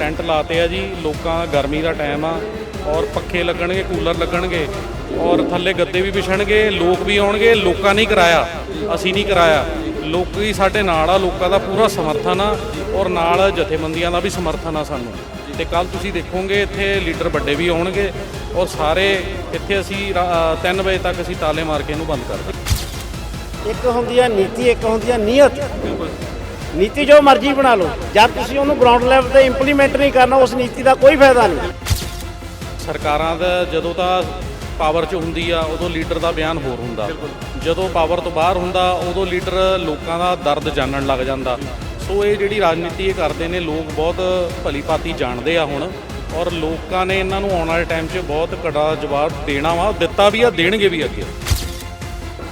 Tent ਲਾਤੇ ਆ ਜੀ ਲੋਕਾਂ ਗਰਮੀ ਦਾ ਟਾਈਮ ਆ ਔਰ ਪੱਖੇ ਲੱਗਣਗੇ ਕੂਲਰ ਲੱਗਣਗੇ ਔਰ ਥੱਲੇ ਗੱਦੇ ਵੀ ਵਿਛਣਗੇ ਲੋਕ ਵੀ ਆਉਣਗੇ ਲੋਕਾਂ ਨੇ ਹੀ ਕਰਾਇਆ ਅਸੀਂ ਨਹੀਂ ਕਰਾਇਆ। ਲੋਕੀ ਸਾਡੇ ਨਾਲ ਆ ਲੋਕਾਂ ਦਾ ਪੂਰਾ ਸਮਰਥਨ ਆ ਔਰ ਨਾਲ ਜਥੇਬੰਦੀਆਂ ਦਾ ਵੀ ਸਮਰਥਨ ਆ ਸਾਨੂੰ। ਤੇ ਕੱਲ ਤੁਸੀਂ ਦੇਖੋਗੇ ਇੱਥੇ ਲੀਡਰ ਵੱਡੇ ਵੀ ਆਉਣਗੇ ਔਰ ਸਾਰੇ ਇੱਥੇ ਅਸੀਂ 3 ਵਜੇ ਤੱਕ ਅਸੀਂ ਤਾਲੇ ਮਾਰ ਕੇ ਇਹਨੂੰ ਬੰਦ ਕਰ ਦਾਂਗੇ ਇੱਕ ਹੁੰਦੀ ਹੈ ਨੀਤੀ ਇੱਕ ਹੁੰਦੀ ਹੈ ਨੀਅਤ ਨੀਤੀ ਜੋ ਮਰਜ਼ੀ ਬਣਾ ਲਓ। ਜਦ ਤੁਸੀਂ ਉਹਨੂੰ ਗਰਾਊਂਡ ਲੈਵਲ ਤੇ ਇੰਪਲੀਮੈਂਟ ਨਹੀਂ ਕਰਨਾ, ਉਸ ਨੀਤੀ ਦਾ ਕੋਈ ਫਾਇਦਾ ਨਹੀਂ। ਸਰਕਾਰਾਂ ਦਾ ਜਦੋਂ ਤਾਂ ਪਾਵਰ 'ਚ ਹੁੰਦੀ ਆ, ਉਦੋਂ ਲੀਡਰ ਦਾ ਬਿਆਨ ਹੋਰ ਹੁੰਦਾ। ਜਦੋਂ ਪਾਵਰ ਤੋਂ ਬਾਹਰ ਹੁੰਦਾ, ਉਦੋਂ ਲੀਡਰ ਲੋਕਾਂ ਦਾ ਦਰਦ ਜਾਣਨ ਲੱਗ ਜਾਂਦਾ। ਸੋ ਇਹ ਜਿਹੜੀ ਰਾਜਨੀਤੀ ਇਹ ਕਰਦੇ ਨੇ, ਲੋਕ ਬਹੁਤ ਭਲੀ ਭਾਤੀ ਜਾਣਦੇ ਆ ਹੁਣ। ਔਰ ਲੋਕਾਂ ਨੇ ਇਹਨਾਂ ਨੂੰ ਆਉਣ ਵਾਲੇ ਟਾਈਮ 'ਚ ਬਹੁਤ ਕੜਾ ਜਵਾਬ ਦੇਣਾ ਵਾ। ਦਿੱਤਾ ਵੀ ਆ, ਦੇਣਗੇ ਵੀ ਅੱਗੇ।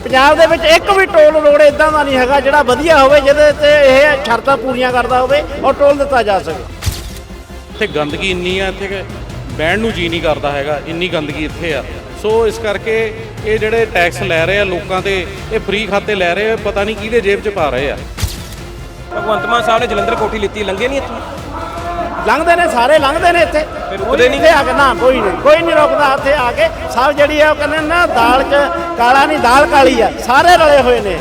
ਪੰਜਾਬ ਦੇ ਵਿੱਚ ਇੱਕ ਵੀ ਟੋਲ ਰੋਡ ਇਦਾਂ ਦਾ ਨਹੀਂ ਹੈਗਾ ਜਿਹੜਾ ਵਧੀਆ ਹੋਵੇ ਜਿਹਦੇ ਤੇ ਇਹ ਸ਼ਰਤਾਂ ਪੂਰੀਆਂ ਕਰਦਾ ਹੋਵੇ ਔਰ ਟੋਲ ਦਿੱਤਾ ਜਾ ਸਕੇ। ਇੱਥੇ ਗੰਦਗੀ ਇੰਨੀ ਆ ਇੱਥੇ ਕਿ ਬਹਿਣ ਨੂੰ ਜੀ ਨਹੀਂ ਕਰਦਾ ਹੈਗਾ ਇੰਨੀ ਗੰਦਗੀ ਇੱਥੇ ਆ। ਸੋ ਇਸ ਕਰਕੇ ਇਹ ਜਿਹੜੇ ਟੈਕਸ ਲੈ ਰਹੇ ਆ ਲੋਕਾਂ ਤੇ ਇਹ ਫ੍ਰੀ ਖਾਤੇ ਲੈ ਰਹੇ ਆ ਪਤਾ ਨਹੀਂ ਕਿਹਦੇ ਜੇਬ 'ਚ ਪਾ ਰਹੇ ਆ। ਭਗਵੰਤ ਮਾਨ ਸਾਹਿਬ ਨੇ ਜਲੰਧਰ ਕੋਠੀ ਲਿੱਤੀ ਲੰਘੇ ਨਹੀਂ ਇੱਥੋਂ? ਲੰਘਦੇ ਨੇ ਸਾਰੇ ਲੰਘਦੇ ਨੇ ਇੱਥੇ ਫਿਰ ਰੁਕਦੇ ਨਹੀਂ? ਇੱਥੇ ਆ ਕੇ ਨਾ ਕੋਈ ਨਹੀਂ ਕੋਈ ਨਹੀਂ ਰੁਕਦਾ ਇੱਥੇ ਆ ਕੇ ਸਭ ਜਿਹੜੀ ਆ ਉਹ ਕਹਿੰਦੇ ਨਾ ਦਾਲ 'ਚ ਕਾਲਾ ਨਹੀਂ ਦਾਲ ਕਾਲੀ ਆ ਸਾਰੇ ਰਲੇ ਹੋਏ ਨੇ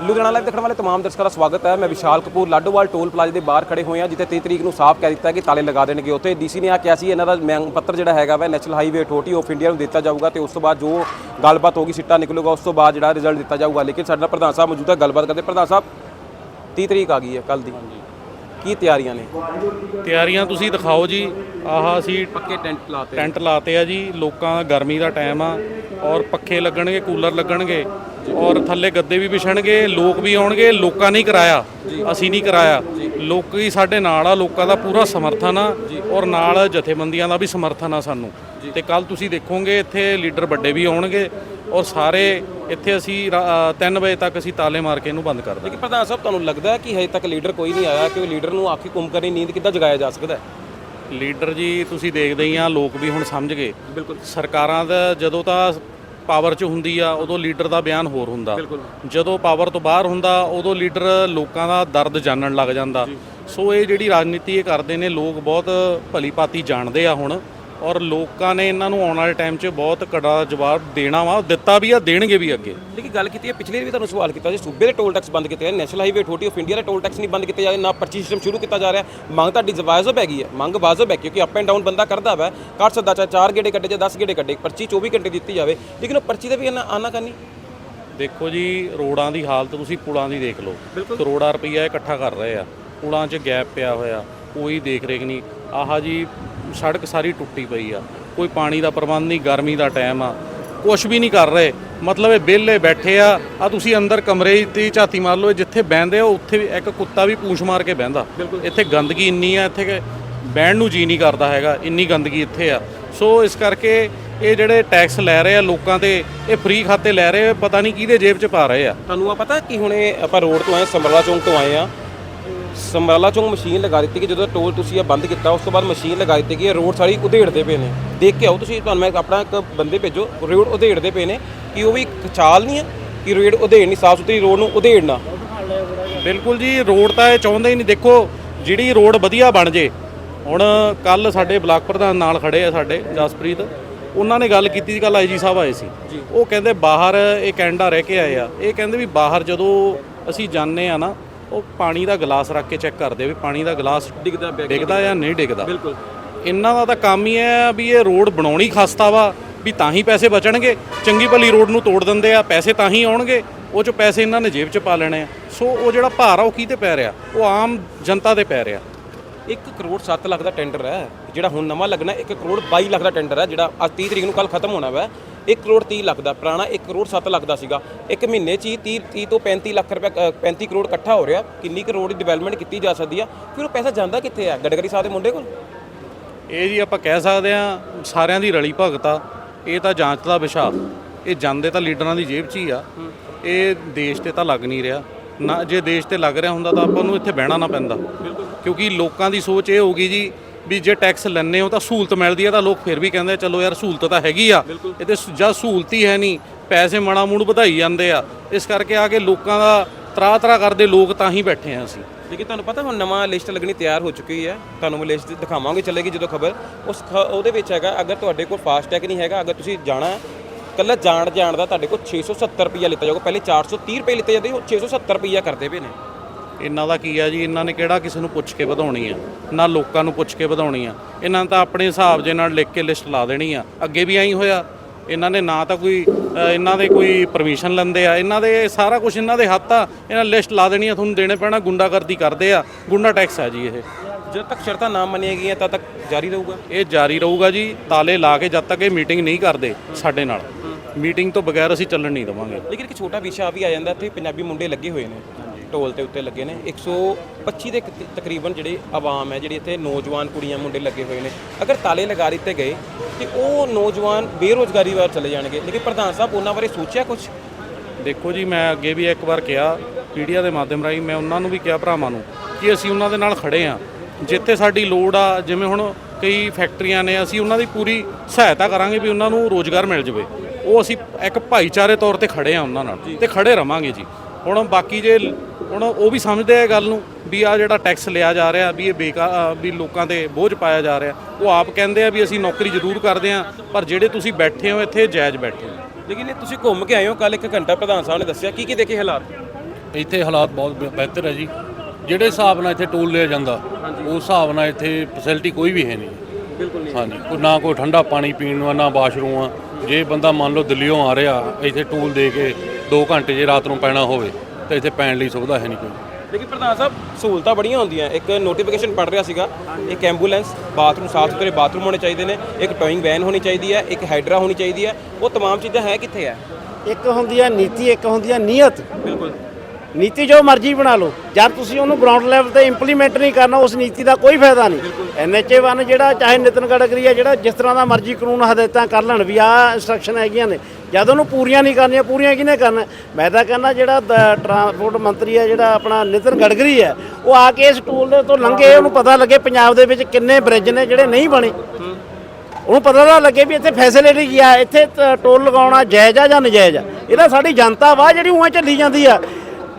ਲੁਧਿਆਣਾ ਲਾਈਵ ਦੇਖਣ ਵਾਲੇ तमाम ਦਰਸ਼ਕਾਂ ਦਾ ਸਵਾਗਤ ਹੈ ਮੈਂ ਵਿਸ਼ਾਲ ਕਪੂਰ ਲਾਡੋਵਾਲ ਟੋਲ ਪਲਾਜ਼ਾ ਦੇ ਬਾਹਰ ਖੜੇ ਹੋਏ ਹਾਂ ਜਿੱਥੇ 23 ਤਰੀਕ ਨੂੰ ਸਾਫ਼ ਕਹਿ ਦਿੱਤਾ ਕਿ ਤਾਲੇ ਲਗਾ ਦੇਣਗੇ ਉੱਥੇ ਡੀਸੀ ਨੇ ਆ ਕਿਹਾ ਸੀ ਇਹਨਾਂ ਦਾ ਮੰਗ ਪੱਤਰ ਜਿਹੜਾ ਹੈਗਾ ਵਾ national highway authority of India ਨੂੰ ਦਿੱਤਾ ਜਾਊਗਾ ਤੇ ਉਸ ਤੋਂ ਬਾਅਦ ਜੋ ਗੱਲਬਾਤ ਹੋਗੀ ਸਿੱਟਾ ਨਿਕਲੂਗਾ ਉਸ ਤੋਂ ਬਾਅਦ ਜਿਹੜਾ ਰਿਜ਼ਲਟ ਦਿੱਤਾ ਜਾਊਗਾ ਲੇਕਿਨ ਸਾਡਾ ਪ੍ਰਧਾਨ ਸਾਹਿਬ ਮੌਜੂਦਾ ਗੱਲਬਾਤ ਕਰਦੇ ਪ੍ਰਧਾਨ ਸਾਹਿਬ 30 ਤਰੀਕ ਆ ਗਈ ਹੈ ਕੱਲ ਦੀ ਕੀ ਤਿਆਰੀਆਂ ਨੇ? ਤਿਆਰੀਆਂ ਤੁਸੀਂ ਦਿਖਾਓ ਜੀ। ਆਹ ਅਸੀਂ ਪੱਕੇ ਟੈਂਟ ਲਾਤੇ। ਟੈਂਟ ਲਾਤੇ ਆ ਜੀ। ਲੋਕਾਂ ਗਰਮੀ ਦਾ ਟਾਈਮ ਆ ਔਰ ਪੱਖੇ ਲੱਗਣਗੇ ਕੂਲਰ ਲੱਗਣਗੇ ਔਰ ਥੱਲੇ ਗੱਦੇ ਵੀ ਵਿਛਣਗੇ ਲੋਕ ਵੀ ਆਉਣਗੇ ਲੋਕਾਂ ਨੇ ਹੀ ਕਰਾਇਆ। ਅਸੀਂ ਨਹੀਂ ਕਰਾਇਆ। ਲੋਕੀ ਸਾਡੇ ਨਾਲ ਆ ਲੋਕਾਂ ਦਾ ਪੂਰਾ ਸਮਰਥਨ ਆ ਔਰ ਨਾਲ ਜਥੇਬੰਦੀਆਂ ਦਾ ਵੀ ਸਮਰਥਨ ਆ ਸਾਨੂੰ। ਤੇ ਕੱਲ ਤੁਸੀਂ ਦੇਖੋਗੇ ਇੱਥੇ ਲੀਡਰ ਵੱਡੇ ਵੀ ਆਉਣਗੇ ਔਰ ਸਾਰੇ ਇੱਥੇ ਅਸੀਂ 3 ਵਜੇ ਤੱਕ ਅਸੀਂ ਤਾਲੇ ਮਾਰ ਕੇ ਇਹਨੂੰ ਬੰਦ ਕਰ ਦਾਂਗੇ ਲੇਕਿਨ ਪ੍ਰਧਾਨ ਸਾਹਿਬ ਤੁਹਾਨੂੰ ਲੱਗਦਾ ਹੈ ਕਿ ਹਜੇ ਤੱਕ ਲੀਡਰ ਕੋਈ ਨਹੀਂ ਆਇਆ ਕਿ ਲੀਡਰ ਨੂੰ ਆਖੀ ਕੁੰਮ ਕਰੀ ਨੀਂਦ ਕਿੱਦਾਂ ਜਗਾਇਆ ਜਾ ਸਕਦਾ ਹੈ? ਲੀਡਰ ਜੀ ਤੁਸੀਂ ਦੇਖਦੇ ਹੀ ਆ ਲੋਕ ਵੀ ਹੁਣ ਸਮਝ ਗਏ। ਬਿਲਕੁਲ। ਸਰਕਾਰਾਂ ਦਾ ਜਦੋਂ ਤਾਂ ਪਾਵਰ 'ਚ ਹੁੰਦੀ ਆ ਉਦੋਂ ਲੀਡਰ ਦਾ ਬਿਆਨ ਹੋਰ ਹੁੰਦਾ। ਜਦੋਂ ਪਾਵਰ ਤੋਂ ਬਾਹਰ ਹੁੰਦਾ ਉਦੋਂ ਲੀਡਰ ਲੋਕਾਂ ਦਾ ਦਰਦ ਜਾਣਨ ਲੱਗ ਜਾਂਦਾ। ਸੋ ਇਹ ਜਿਹੜੀ ਰਾਜਨੀਤੀ ਇਹ ਕਰਦੇ ਨੇ ਲੋਕ ਬਹੁਤ ਭਲੀ ਭਾਤੀ ਜਾਣਦੇ ਆ ਹੁਣ। ਔਰ ਲੋਕਾਂ ਨੇ ਇਹਨਾਂ ਨੂੰ ਆਉਣ ਵਾਲੇ ਟਾਈਮ 'ਚ ਬਹੁਤ ਕੜਾ ਜਵਾਬ ਦੇਣਾ ਵਾ ਦਿੱਤਾ ਵੀ ਆ ਦੇਣਗੇ ਵੀ ਅੱਗੇ। ਲੇਕਿਨ ਗੱਲ ਕੀਤੀ ਹੈ ਪਿਛਲੇ ਵੀ ਤੁਹਾਨੂੰ ਸਵਾਲ ਕੀਤਾ ਸੀ ਸੂਬੇ ਦੇ ਟੋਲ ਟੈਕਸ ਬੰਦ ਕੀਤੇ ਗਏ national highway authority of India ਦੇ ਟੋਲ ਟੈਕਸ ਨਹੀਂ ਬੰਦ ਕੀਤੇ ਜਾ ਰਹੇ ਨਾ ਪਰਚੀ ਸਿਸਟਮ ਸ਼ੁਰੂ ਕੀਤਾ ਜਾ ਰਿਹਾ। ਮੰਗ ਤੁਹਾਡੀ ਵਾਜਬ ਹੈਗੀ ਹੈ ਮੰਗ ਵਾਜਬ ਹੈ ਕਿਉਂਕਿ ਅਪ ਐਂਡ ਡਾਊਨ ਬੰਦਾ ਕਰਦਾ ਵਾ ਕਰ ਸਕਦਾ ਚਾਹੇ 4 ਗੇੜੇ ਕੱਢੇ ਜਾਂ 10 ਗੇੜੇ ਕੱਢੇ ਪਰਚੀ 24 ਘੰਟੇ ਦਿੱਤੀ ਜਾਵੇ ਲੇਕਿਨ ਉਹ ਪਰਚੀ ਤੇ ਵੀ ਆਨਾ ਕਰਨੀ ਦੇਖੋ ਜੀ ਰੋਡਾਂ ਦੀ ਹਾਲਤ ਤੁਸੀਂ ਪੁਲਾਂ ਦੀ ਦੇਖ ਲਓ। ਕਰੋੜਾਂ ਰੁਪਈਆ ਇਕੱਠਾ ਕਰ ਰਹੇ ਆ ਪੁਲਾਂ 'ਚ ਗੈਪ ਪਿਆ ਹੋਇਆ ਕੋਈ ਦੇਖ ਰੇਖ ਨਹੀਂ। ਆਹ ਜੀ ਸੜਕ ਸਾਰੀ ਟੁੱਟੀ ਪਈ ਆ। ਕੋਈ ਪਾਣੀ ਦਾ ਪ੍ਰਬੰਧ ਨਹੀਂ ਗਰਮੀ ਦਾ ਟਾਈਮ ਆ। ਕੁਝ ਵੀ ਨਹੀਂ ਕਰ ਰਹੇ। ਮਤਲਬ ਇਹ ਵਿਹਲੇ ਬੈਠੇ ਆ। ਆ ਤੁਸੀਂ ਅੰਦਰ ਕਮਰੇ ਤੇ ਝਾਤੀ ਮਾਰ ਲਓ ਜਿੱਥੇ ਬਹਿੰਦੇ ਆ ਉੱਥੇ ਵੀ ਇੱਕ ਕੁੱਤਾ ਵੀ ਪੂੰਛ ਮਾਰ ਕੇ ਬਹਿੰਦਾ। ਇੱਥੇ ਗੰਦਗੀ ਇੰਨੀ ਆ ਇੱਥੇ ਕਿ ਬਹਿਣ ਨੂੰ ਜੀ ਨਹੀਂ ਕਰਦਾ ਹੈਗਾ। ਇੰਨੀ ਗੰਦਗੀ ਇੱਥੇ ਆ। ਸੋ ਇਸ ਕਰਕੇ ਇਹ ਜਿਹੜੇ ਟੈਕਸ ਲੈ ਰਹੇ ਆ ਲੋਕਾਂ ਤੇ ਇਹ ਫ੍ਰੀ ਖਾਤੇ ਲੈ ਰਹੇ ਪਤਾ ਨਹੀਂ ਕਿਹਦੇ ਜੇਬ 'ਚ ਪਾ ਰਹੇ ਆ। ਤੁਹਾਨੂੰ ਆ ਪਤਾ ਕਿ ਹੁਣੇ ਆਪਾਂ ਰੋਡ ਤੋਂ ਆਏ ਸਮਰਾਲਾ ਚੌਂਕ ਤੋਂ ਆਏ ਆ। ਸਮਰਾਲਾ ਚੌਂਕ ਮਸ਼ੀਨ ਲਗਾ ਦਿੱਤੀ ਕਿ ਜਦੋਂ ਟੋਲ ਤੁਸੀਂ ਇਹ ਬੰਦ ਕੀਤਾ ਉਸ ਤੋਂ ਬਾਅਦ ਮਸ਼ੀਨ ਲਗਾ ਦਿੱਤੀ ਕਿ ਰੋਡ ਸਾਰੀ ਉਧੇੜਦੇ ਪਏ ਨੇ। ਦੇਖ ਕੇ ਆਓ ਤੁਸੀਂ ਤੁਹਾਨੂੰ ਮੈਂ ਆਪਣਾ ਇੱਕ ਬੰਦੇ ਭੇਜੋ ਰੋਡ ਉਧੇੜਦੇ ਪਏ ਨੇ ਕਿ ਉਹ ਵੀ ਇੱਕ ਚਾਲ ਨਹੀਂ ਹੈ ਕਿ ਰੋਡ ਉਧੇੜਨੀ ਸਾਫ਼ ਸੁਥਰੀ ਰੋਡ ਨੂੰ ਉਧੇੜਨਾ। ਬਿਲਕੁਲ ਜੀ ਰੋਡ ਤਾਂ ਇਹ ਚਾਹੁੰਦੇ ਹੀ ਨਹੀਂ। ਦੇਖੋ ਜਿਹੜੀ ਰੋਡ ਵਧੀਆ ਬਣ ਜੇ ਹੁਣ ਕੱਲ ਸਾਡੇ ਬਲਾਕ ਪ੍ਰਧਾਨ ਨਾਲ ਖੜੇ ਆ ਸਾਡੇ ਜਸਪ੍ਰੀਤ ਉਹਨਾਂ ਨੇ ਗੱਲ ਕੀਤੀ ਸੀ ਕੱਲ ਆਈਜੀ ਸਾਹਿਬ ਆਏ ਸੀ। ਉਹ ਕਹਿੰਦੇ ਬਾਹਰ ਇਹ ਕੈਨੇਡਾ ਰਹਿ ਕੇ ਆਏ ਆ। ਇਹ ਕਹਿੰਦੇ ਵੀ ਬਾਹਰ ਜਦੋਂ ਅਸੀਂ ਜਾਂਦੇ ਆ ਨਾ ਉਹ ਪਾਣੀ ਦਾ ਗਲਾਸ ਰੱਖ ਕੇ ਚੈੱਕ ਕਰਦੇ ਵੀ ਪਾਣੀ ਦਾ ਗਲਾਸ ਡਿੱਗਦਾ ਪਿਆ ਡਿੱਗਦਾ ਜਾਂ ਨਹੀਂ ਡਿੱਗਦਾ। ਬਿਲਕੁਲ। ਇਹਨਾਂ ਦਾ ਤਾਂ ਕੰਮ ਹੀ ਹੈ ਵੀ ਇਹ ਰੋਡ ਬਣਾਉਣੀ ਖਸਤਾ ਵਾ ਵੀ ਤਾਂ ਹੀ ਪੈਸੇ ਬਚਣਗੇ। ਚੰਗੀ ਭਲੀ ਰੋਡ ਨੂੰ ਤੋੜ ਦਿੰਦੇ ਆ ਪੈਸੇ ਤਾਂ ਹੀ ਆਉਣਗੇ ਉਹ ਚ ਪੈਸੇ ਇਹਨਾਂ ਨੇ ਜੇਬ 'ਚ ਪਾ ਲੈਣੇ ਆ। ਸੋ ਉਹ ਜਿਹੜਾ ਭਾਰ ਆ ਉਹ ਕਿਹਤੇ ਪੈ ਰਿਹਾ? ਉਹ ਆਮ ਜਨਤਾ ਤੇ ਪੈ ਰਿਹਾ। 1 ਕਰੋੜ 7 ਲੱਖ ਦਾ ਟੈਂਡਰ ਹੈ ਜਿਹੜਾ ਹੁਣ ਨਵਾਂ ਲੱਗਣਾ 1 ਕਰੋੜ 22 ਲੱਖ ਦਾ ਟੈਂਡਰ ਹੈ ਜਿਹੜਾ ਅੱਜ 30 ਤਰੀਕ ਨੂੰ ਕੱਲ ਖਤਮ ਹੋਣਾ ਵਾ। 1 ਕਰੋੜ 30 ਲੱਖ ਦਾ ਪੁਰਾਣਾ 1 ਕਰੋੜ 7 ਲੱਖ ਦਾ ਸੀਗਾ। ਇੱਕ ਮਹੀਨੇ 'ਚ ਹੀ 30 30 ਤੋਂ 35 ਲੱਖ ਰੁਪਏ ਅ, 35 ਕਰੋੜ ਇਕੱਠਾ ਹੋ ਰਿਹਾ। ਕਿੰਨੀ ਕਰੋੜ ਦੀ ਡਿਵੈਲਪਮੈਂਟ ਕੀਤੀ ਜਾ ਸਕਦੀ ਆ? ਫਿਰ ਉਹ ਪੈਸਾ ਜਾਂਦਾ ਕਿੱਥੇ ਆ? ਗਡਕਰੀ ਸਾਹਿਬ ਦੇ ਮੁੰਡੇ ਕੋਲ? ਇਹ ਜੀ ਆਪਾਂ ਕਹਿ ਸਕਦੇ ਆ ਸਾਰਿਆਂ ਦੀ ਰਲੀ ਭਗਤ ਆ। ਇਹ ਤਾਂ ਜਾਂਚ ਦਾ ਵਿਸ਼ਾ। ਇਹ ਜਾਂਦੇ ਤਾਂ ਲੀਡਰਾਂ ਦੀ ਜੇਬ 'ਚ ਹੀ ਆ। ਇਹ ਦੇਸ਼ ਤੇ ਤਾਂ ਲੱਗ ਨਹੀਂ ਰਿਹਾ। ਨਾ ਜੇ ਦੇਸ਼ ਤੇ ਲੱਗ ਰਿਹਾ ਹੁੰਦਾ ਤਾਂ ਆਪਾਂ ਨੂੰ ਇੱਥੇ ਬਹਿਣਾ ਨਾ ਪੈਂਦਾ। ਕਿਉਂਕਿ ਲੋਕਾਂ ਦੀ ਸੋਚ ਇਹ ਹੋਗੀ ਜੀ ਵੀ ਜੇ ਟੈਕਸ ਲੈਣੇ ਹੋ ਤਾਂ ਸਹੂਲਤ ਮਿਲਦੀ ਆ ਤਾਂ ਲੋਕ ਫਿਰ ਵੀ ਕਹਿੰਦੇ ਆ, ਚਲੋ ਯਾਰ ਸਹੂਲਤ ਤਾਂ ਹੈਗੀ ਆ। ਇਹ ਤੇ ਸ- ਜਦ ਸਹੂਲਤ ਹੀ ਹੈ ਨਹੀਂ ਪੈਸੇ ਮਾੜਾ ਮੂੜ ਵਧਾਈ ਜਾਂਦੇ ਆ। ਇਸ ਕਰਕੇ ਆ ਕੇ ਲੋਕਾਂ ਦਾ ਤਰਾ ਤਰਾ ਕਰਦੇ ਲੋਕ ਤਾਂ ਹੀ ਬੈਠੇ ਆ ਅਸੀਂ। ਲੇਕਿਨ ਤੁਹਾਨੂੰ ਪਤਾ ਹੁਣ ਨਵਾਂ ਲਿਸਟ ਲੱਗਣੀ ਤਿਆਰ ਹੋ ਚੁੱਕੀ ਹੈ। ਤੁਹਾਨੂੰ ਮੈਂ ਲਿਸਟ ਦਿਖਾਵਾਂਗੇ ਚੱਲੇਗੀ ਜਦੋਂ ਖਬਰ। ਉਸ ਖ- ਉਹਦੇ ਵਿੱਚ ਹੈਗਾ ਅਗਰ ਤੁਹਾਡੇ ਕੋਲ ਫਾਸਟ ਟੈਗ ਨਹੀਂ ਹੈਗਾ ਅਗਰ ਤੁਸੀਂ ਜਾਣਾ ਹੈ, ਕੱਲਾ ਜਾਣ ਜਾਣ ਦਾ ਤੁਹਾਡੇ ਕੋਲ 670 ਰੁਪਈਆ ਲਿੱਤਾ ਜਾਊਗਾ। ਪਹਿਲੇ 430 ਰੁਪਏ ਲਿੱਤੇ ਜਾਂਦੇ ਉਹ 670 ਰੁਪਈਆ ਕਰਦੇ ਪਏ ਨੇ। ਇਹਨਾਂ ਦਾ ਕੀ ਆ ਜੀ? ਇਹਨਾਂ ਨੇ ਕਿਹੜਾ ਕਿਸੇ ਨੂੰ ਪੁੱਛ ਕੇ ਵਧਾਉਣੀ ਆ? ਨਾ ਲੋਕਾਂ ਨੂੰ ਪੁੱਛ ਕੇ ਵਧਾਉਣੀ ਆ। ਇਹਨਾਂ ਨੇ ਤਾਂ ਆਪਣੇ ਹਿਸਾਬ ਜੇ ਨਾਲ ਲਿਖ ਕੇ ਲਿਸਟ ਲਾ ਦੇਣੀ ਆ। ਅੱਗੇ ਵੀ ਐਂ ਹੋਇਆ। ਇਹਨਾਂ ਨੇ ਨਾ ਤਾਂ ਕੋਈ ਇਹਨਾਂ ਦੇ ਕੋਈ ਪਰਮਿਸ਼ਨ ਲੈਂਦੇ ਆ। ਇਹਨਾਂ ਦੇ ਸਾਰਾ ਕੁਝ ਇਹਨਾਂ ਦੇ ਹੱਥ ਆ। ਇਹਨਾਂ ਲਿਸਟ ਲਾ ਦੇਣੀ ਆ ਤੁਹਾਨੂੰ ਦੇਣੇ ਪੈਣਾ। ਗੁੰਡਾਗਰਦੀ ਕਰਦੇ ਆ। ਗੁੰਡਾ ਟੈਕਸ ਆ ਜੀ ਇਹ। ਜਦ ਤੱਕ ਸ਼ਰਤਾਂ ਨਾ ਮੰਨੀਆਂ ਗਈਆਂ ਤਦ ਤੱਕ ਜਾਰੀ ਰਹੂਗਾ? ਇਹ ਜਾਰੀ ਰਹੂਗਾ ਜੀ। ਤਾਲੇ ਲਾ ਕੇ ਜਦ ਤੱਕ ਇਹ ਮੀਟਿੰਗ ਨਹੀਂ ਕਰਦੇ ਸਾਡੇ ਨਾਲ। ਮੀਟਿੰਗ ਤੋਂ ਬਗੈਰ ਅਸੀਂ ਚੱਲਣ ਨਹੀਂ ਦੇਵਾਂਗੇ। ਲੇਕਿਨ ਇੱਕ ਛੋਟਾ ਵਿਸ਼ਾ ਵੀ ਆ ਜਾਂਦਾ। ਇੱਥੇ ਪੰਜਾਬੀ ਮੁੰਡੇ ਲੱਗੇ ਹੋਏ ਨੇ। ਢੋਲ ਤੇ ਉੱਤੇ ਲੱਗੇ ਨੇ। 125 ਦੇ ਕ- ਤਕਰੀਬਨ ਜਿਹੜੇ ਆਵਾਮ ਹੈ, ਜਿਹੜੀ ਇੱਥੇ ਨੌਜਵਾਨ ਕੁੜੀਆਂ ਮੁੰਡੇ ਲੱਗੇ ਹੋਏ ਨੇ। ਅਗਰ ਤਾਲੇ ਲਗਾ ਦਿੱਤੇ ਗਏ, ਤੇ ਉਹ ਨੌਜਵਾਨ ਬੇਰੋਜ਼ਗਾਰੀ ਵੱਲ ਚਲੇ ਜਾਣਗੇ। ਲੇਕਿਨ ਪ੍ਰਧਾਨ ਸਾਹਿਬ, ਉਹਨਾਂ ਬਾਰੇ ਸੋਚਿਆ ਕੁਝ ਦੇਖੋ ਜੀ, ਮੈਂ ਅੱਗੇ ਵੀ ਇੱਕ ਵਾਰ ਕਿਹਾ, ਮੀਡੀਆ ਦੇ ਮਾਧਿਅਮ ਰਾਹੀਂ ਮੈਂ ਉਹਨਾਂ ਨੂੰ ਵੀ ਕਿਹਾ, ਭਰਾਵਾਂ ਨੂੰ, ਕਿ ਅਸੀਂ ਉਹਨਾਂ ਦੇ ਨਾਲ ਖੜੇ ਆ ਜਿੱਥੇ ਸਾਡੀ ਲੋੜ ਆ, ਜਿਵੇਂ ਹੁਣ ਕਈ ਫੈਕਟਰੀਆਂ ਨੇ, ਅਸੀਂ ਉਹਨਾਂ ਦੀ ਪੂਰੀ ਸਹਾਇਤਾ ਕਰਾਂਗੇ ਵੀ ਉਹਨਾਂ ਨੂੰ ਰੋਜ਼ਗਾਰ ਮਿਲ ਜਾਵੇ। ਉਹ ਅਸੀਂ ਇੱਕ ਭਾਈਚਾਰੇ ਤੌਰ ਤੇ ਖੜੇ ਆ ਉਹਨਾਂ ਨਾਲ, ਤੇ ਖੜੇ ਰਵਾਂਗੇ ਜੀ। ਹੁਣ ਬਾਕੀ ਜੇ ਹੁਣ ਉਹ ਵੀ ਸਮਝਦੇ ਆ ਗੱਲ ਨੂੰ ਵੀ ਆ ਜਿਹੜਾ ਟੈਕਸ ਲਿਆ ਜਾ ਰਿਹਾ ਵੀ ਇਹ ਬੇਕਾਰ ਵੀ ਲੋਕਾਂ ਤੇ ਬੋਝ ਪਾਇਆ ਜਾ ਰਿਹਾ ਉਹ ਆਪ ਕਹਿੰਦੇ ਆ ਵੀ ਅਸੀਂ ਨੌਕਰੀ ਜ਼ਰੂਰ ਕਰਦੇ ਆ ਪਰ ਜਿਹੜੇ ਤੁਸੀਂ ਬੈਠੇ ਹੋ ਇੱਥੇ ਜਾਇਜ਼ ਬੈਠੇ ਹੋ। ਲੇਕਿਨ ਇਹ ਤੁਸੀਂ ਘੁੰਮ ਕੇ ਆਏ ਹੋ ਕੱਲ ਇੱਕ ਘੰਟਾ ਪ੍ਰਧਾਨ ਸਾਹਿਬ ਨੇ ਦੱਸਿਆ ਕੀ ਕੀ ਦੇਖੇ ਹਾਲਾਤ? ਇੱਥੇ ਹਾਲਾਤ ਬਹੁਤ ਬਿਹਤਰ ਹੈ ਜੀ। ਜਿਹੜੇ ਹਿਸਾਬ ਨਾਲ ਇੱਥੇ ਟੋਲ ਲਿਆ ਜਾਂਦਾ ਉਸ ਹਿਸਾਬ ਨਾਲ ਇੱਥੇ ਫੈਸਿਲਿਟੀ ਕੋਈ ਵੀ ਹੈ ਨਹੀਂ। ਬਿਲਕੁਲ ਨਹੀਂ। ਹਾਂਜੀ ਕੋਈ ਨਾ ਕੋਈ ਠੰਡਾ ਪਾਣੀ ਪੀਣ ਨੂੰ ਨਾ ਵਾਸ਼ਰੂਮ ਆ। ਜੇ ਬੰਦਾ ਮੰਨ ਲਓ ਦਿੱਲੀੋਂ ਆ ਰਿਹਾ ਇੱਥੇ ਟੋਲ ਦੇ ਕੇ 2 ਘੰਟੇ ਜੇ ਰਾਤ ਨੂੰ ਪੈਣਾ ਹੋਵੇ ਤਾਂ ਇੱਥੇ ਪੈਣ ਲਈ ਸੁਵਿਧਾ ਹੈ ਨਹੀਂ ਕੋਈ ਲੇਕਿਨ ਪ੍ਰਧਾਨ ਸਾਹਿਬ ਸਹੂਲਤਾਂ ਬੜੀਆਂ ਹੁੰਦੀਆਂ ਇੱਕ ਨੋਟੀਫਿਕੇਸ਼ਨ ਪੜ ਰਿਹਾ ਸੀਗਾ ਇੱਕ ਐਂਬੂਲੈਂਸ ਬਾਥਰੂਮ ਸਾਫ਼ ਸੁਥਰੇ ਬਾਥਰੂਮ ਹੋਣੇ ਚਾਹੀਦੇ ਨੇ ਇੱਕ ਟੋਇੰਗ ਵੈਨ ਹੋਣੀ ਚਾਹੀਦੀ ਹੈ ਇੱਕ ਹਾਈਡਰਾ ਹੋਣੀ ਚਾਹੀਦੀ ਹੈ ਉਹ तमाम ਚੀਜ਼ਾਂ ਹੈ ਕਿੱਥੇ ਹੈ ਇੱਕ ਹੁੰਦੀ ਆ ਨੀਤੀ ਇੱਕ ਹੁੰਦੀ ਆ ਨੀਅਤ ਬਿਲਕੁਲ ਨੀਤੀ ਜੋ ਮਰਜ਼ੀ ਬਣਾ ਲਓ ਜਦ ਤੁਸੀਂ ਉਹਨੂੰ ਗਰਾਊਂਡ ਲੈਵਲ ਤੇ ਇੰਪਲੀਮੈਂਟ ਨਹੀਂ ਕਰਨਾ ਉਸ ਨੀਤੀ ਦਾ ਕੋਈ ਫਾਇਦਾ ਨਹੀਂ ਐਨਐਚਏ 1 ਜਿਹੜਾ ਚਾਹੇ ਨਿਤਨ ਗਡਕਰੀ ਆ ਜਿਹੜਾ ਜਿਸ ਤਰ੍ਹਾਂ ਦਾ ਮਰਜ਼ੀ ਕਾਨੂੰਨ ਹਦਾਇਤਾਂ ਕਰ ਲੈਣ ਵੀ ਆਹ ਇੰਸਟਰਕਸ਼ਨ ਹੈਗੀਆਂ ਨੇ ਜਦ ਉਹਨੂੰ ਪੂਰੀਆਂ ਨਹੀਂ ਕਰਨੀਆਂ, ਪੂਰੀਆਂ ਕਿਹਨੇ ਕਰਨਾ? ਮੈਂ ਤਾਂ ਕਹਿੰਦਾ ਜਿਹੜਾ ਟਰਾਂਸਪੋਰਟ ਮੰਤਰੀ ਹੈ, ਜਿਹੜਾ ਆਪਣਾ ਨਿਤਨ ਗਡਕਰੀ ਹੈ, ਉਹ ਆ ਕੇ ਇਸ ਟੂਲ ਦੇ ਤੋਂ ਲੰਘੇ, ਉਹਨੂੰ ਪਤਾ ਲੱਗੇ ਪੰਜਾਬ ਦੇ ਵਿੱਚ ਕਿੰਨੇ ਬ੍ਰਿਜ ਨੇ ਜਿਹੜੇ ਨਹੀਂ ਬਣੇ। ਉਹਨੂੰ ਪਤਾ ਤਾਂ ਲੱਗੇ ਵੀ ਇੱਥੇ ਫੈਸਿਲਿਟੀ ਕੀ ਆ, ਇੱਥੇ ਟੋਲ ਲਗਾਉਣਾ ਜਾਇਜ਼ ਆ ਜਾਂ ਨਜਾਇਜ਼ ਆ। ਇਹਦਾ ਸਾਡੀ ਜਨਤਾ ਵਾ ਜਿਹੜੀ ਉਹਾਂ ਚੱਲੀ ਜਾਂਦੀ ਆ।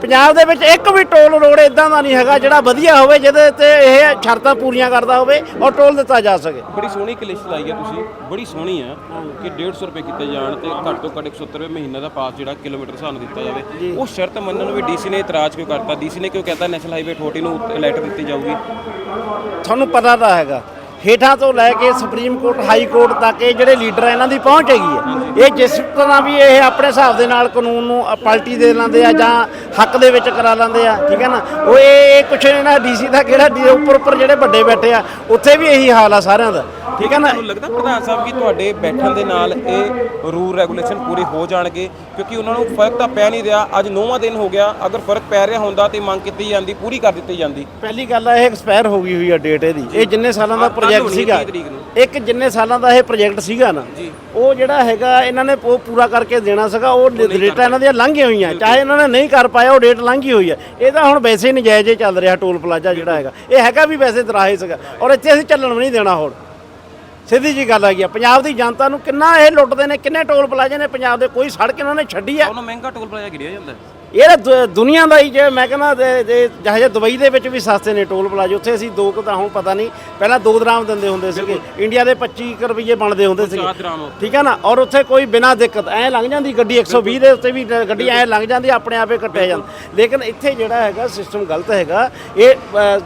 ਪੰਜਾਬ ਦੇ ਵਿੱਚ ਇੱਕ ਵੀ ਟੋਲ ਰੋਡ ਇਦਾਂ ਦਾ ਨਹੀਂ ਹੈਗਾ ਜਿਹੜਾ ਵਧੀਆ ਹੋਵੇ ਜਿਹਦੇ ਤੇ ਇਹ ਸ਼ਰਤਾਂ ਪੂਰੀਆਂ ਕਰਦਾ ਹੋਵੇ ਔਰ ਟੋਲ ਦਿੱਤਾ ਜਾ ਸਕੇ। ਬੜੀ ਸੋਹਣੀ ਇੱਕ ਲਿਸਟ ਲਾਈ ਹੈ ਤੁਸੀਂ ਬੜੀ ਸੋਹਣੀ ਆ ਕਿ 150 ਰੁਪਏ ਕੀਤੇ ਜਾਣ ਤੇ ਘੱਟ ਤੋਂ ਘੱਟ 170 ਰੁਪਏ ਮਹੀਨੇ ਦਾ ਪਾਸ ਜਿਹੜਾ ਕਿਲੋਮੀਟਰ ਸਾਨੂੰ ਦਿੱਤਾ ਜਾਵੇ। ਉਹ ਸ਼ਰਤ ਮੰਨਣ ਨੂੰ ਵੀ ਡੀਸੀ ਨੇ ਇਤਰਾਜ਼ ਕਿਉਂ ਕਰਤਾ? ਡੀਸੀ ਨੇ ਕਿਉਂ ਕਹਿੰਦਾ ਨੈਸ਼ਨਲ ਹਾਈਵੇ ਅਥਾਰਟੀ ਨੂੰ ਲੈਟਰ ਦਿੱਤੀ ਜਾਊਗੀ? ਤੁਹਾਨੂੰ ਪਤਾ ਤਾਂ ਹੈਗਾ। ਹੇਠਾਂ ਤੋਂ ਲੈ ਕੇ ਸੁਪਰੀਮ ਕੋਰਟ, ਹਾਈ ਕੋਰਟ ਤੱਕ ਇਹ ਜਿਹੜੇ ਲੀਡਰ ਆ, ਇਹਨਾਂ ਦੀ ਪਹੁੰਚ ਹੈਗੀ ਹੈ। ਇਹ ਜਿਸ ਤਰ੍ਹਾਂ ਵੀ ਇਹ ਆਪਣੇ ਹਿਸਾਬ ਦੇ ਨਾਲ ਕਾਨੂੰਨ ਨੂੰ ਪਲਟੀ ਦੇ ਲੈਂਦੇ ਆ ਜਾਂ ਹੱਕ ਦੇ ਵਿੱਚ ਕਰਾ ਲੈਂਦੇ ਆ, ਠੀਕ ਹੈ ਨਾ? ਉਹ ਇਹ ਕੁਛ ਇਹਨਾਂ ਡੀਸੀ ਦਾ ਕਿਹੜਾ ਡੀ- ਉੱਪਰ ਉੱਪਰ ਜਿਹੜੇ ਵੱਡੇ ਬੈਠੇ ਆ, ਉੱਥੇ ਵੀ ਇਹੀ ਹਾਲ ਆ ਸਾਰਿਆਂ ਦਾ। ਠੀਕ ਹੈ ਨਾ? ਤੁਹਾਨੂੰ ਲੱਗਦਾ ਪ੍ਰਧਾਨ ਸਾਹਿਬ ਕਿ ਤੁਹਾਡੇ ਬੈਠਣ ਦੇ ਨਾਲ ਇਹ ਰੂਲ ਰੈਗੂਲੇਸ਼ਨ ਪੂਰੇ ਹੋ ਜਾਣਗੇ? ਕਿਉਂਕਿ ਉਹਨਾਂ ਨੂੰ ਫ਼ਰਕ ਤਾਂ ਪੈ ਨਹੀਂ ਰਿਹਾ। ਅੱਜ ਨੌਵਾਂ ਦਿਨ ਹੋ ਗਿਆ। ਅਗਰ ਫ਼ਰਕ ਪੈ ਰਿਹਾ ਹੁੰਦਾ ਤੇ ਮੰਗ ਕੀਤੀ ਜਾਂਦੀ ਪੂਰੀ ਕਰ ਦਿੱਤੀ ਜਾਂਦੀ। ਪਹਿਲੀ ਗੱਲ ਆ ਇਹ ਐਕਸਪਾਇਰ ਹੋ ਗਈ ਹੋਈ ਆ ਡੇਟ ਇਹਦੀ। ਇਹ ਜਿੰਨੇ ਸਾਲਾਂ ਦਾ ਪ੍ਰੋਜੈਕਟ ਸੀਗਾ। 30 ਤਰੀਕ ਨੂੰ। ਇੱਕ ਜਿੰਨੇ ਸਾਲਾਂ ਦਾ ਇਹ ਪ੍ਰੋਜੈਕਟ ਸੀਗਾ ਨਾ ਉਹ ਜਿਹੜਾ ਹੈਗਾ ਇਹਨਾਂ ਨੇ ਉਹ ਪੂਰਾ ਕਰਕੇ ਦੇਣਾ ਸੀਗਾ। ਉਹ ਡੇਟਾਂ ਇਹਨਾਂ ਦੀਆਂ ਲੰਘੀਆਂ ਹੋਈਆਂ। ਚਾਹੇ ਇਹਨਾਂ ਨੇ ਨਹੀਂ ਕਰ ਪਾਇਆ ਉਹ ਡੇਟ ਲੰਘੀ ਹੋਈ ਹੈ ਇਹਦਾ ਹੁਣ ਵੈਸੇ ਹੀ ਨਜਾਇਜ਼ ਚੱਲ ਰਿਹਾ ਟੋਲ ਪਲਾਜ਼ਾ ਜਿਹੜਾ ਹੈਗਾ। ਇਹ ਹੈਗਾ ਵੀ ਵੈਸੇ ਦਰਾਹੇ ਸੀਗਾ। ਔਰ ਇੱਥੇ ਅਸੀਂ ਚੱਲਣ ਵੀ ਨਹੀਂ ਦੇਣਾ ਹੁਣ। ਸਿੱਧੀ ਜੀ ਗੱਲ ਹੈਗੀ ਆ ਪੰਜਾਬ ਦੀ ਜਨਤਾ ਨੂੰ ਕਿੰਨਾ ਇਹ ਲੁੱਟਦੇ ਨੇ, ਕਿੰਨੇ ਟੋਲ ਪਲਾਜ਼ੇ ਨੇ, ਪੰਜਾਬ ਦੇ ਕੋਈ ਸੜਕ ਇਹਨਾਂ ਨੇ ਛੱਡੀ ਆ ਉਹਨੂੰ ਮਹਿੰਗਾ ਟੋਲ ਪਲਾਜ਼ਾ ਗਿਰਿਆ ਜਾਂਦਾ ਹੈ। ਇਹ ਤਾਂ ਦੁ- ਦੁਨੀਆ ਦਾ ਹੀ ਜੇ ਮੈਂ ਕਹਿੰਦਾ ਜਿਹੇ ਦੁਬਈ ਦੇ ਵਿੱਚ ਵੀ ਸਸਤੇ ਨੇ ਟੋਲ ਪਲਾਜ਼ੇ ਉੱਥੇ ਅਸੀਂ ਦੋ ਕੁ ਤਾਂ ਹੁਣ ਪਤਾ ਨਹੀਂ ਪਹਿਲਾਂ 2 ਦਰਾਮ ਦਿੰਦੇ ਹੁੰਦੇ ਸੀਗੇ ਇੰਡੀਆ ਦੇ 25 ਕੁ ਰੁਪਏ ਬਣਦੇ ਹੁੰਦੇ ਸੀਗੇ। ਠੀਕ ਹੈ ਨਾ? ਔਰ ਉੱਥੇ ਕੋਈ ਬਿਨਾਂ ਦਿੱਕਤ ਐ ਲੰਘ ਜਾਂਦੀ ਗੱਡੀ 120 ਦੇ ਉੱਤੇ ਵੀ ਗੱਡੀ ਐ ਲੰਘ ਜਾਂਦੀ ਆਪਣੇ ਆਪੇ ਕੱਟਿਆ ਜਾਂਦਾ। ਲੇਕਿਨ ਇੱਥੇ ਜਿਹੜਾ ਹੈਗਾ ਸਿਸਟਮ ਗਲਤ ਹੈਗਾ ਇਹ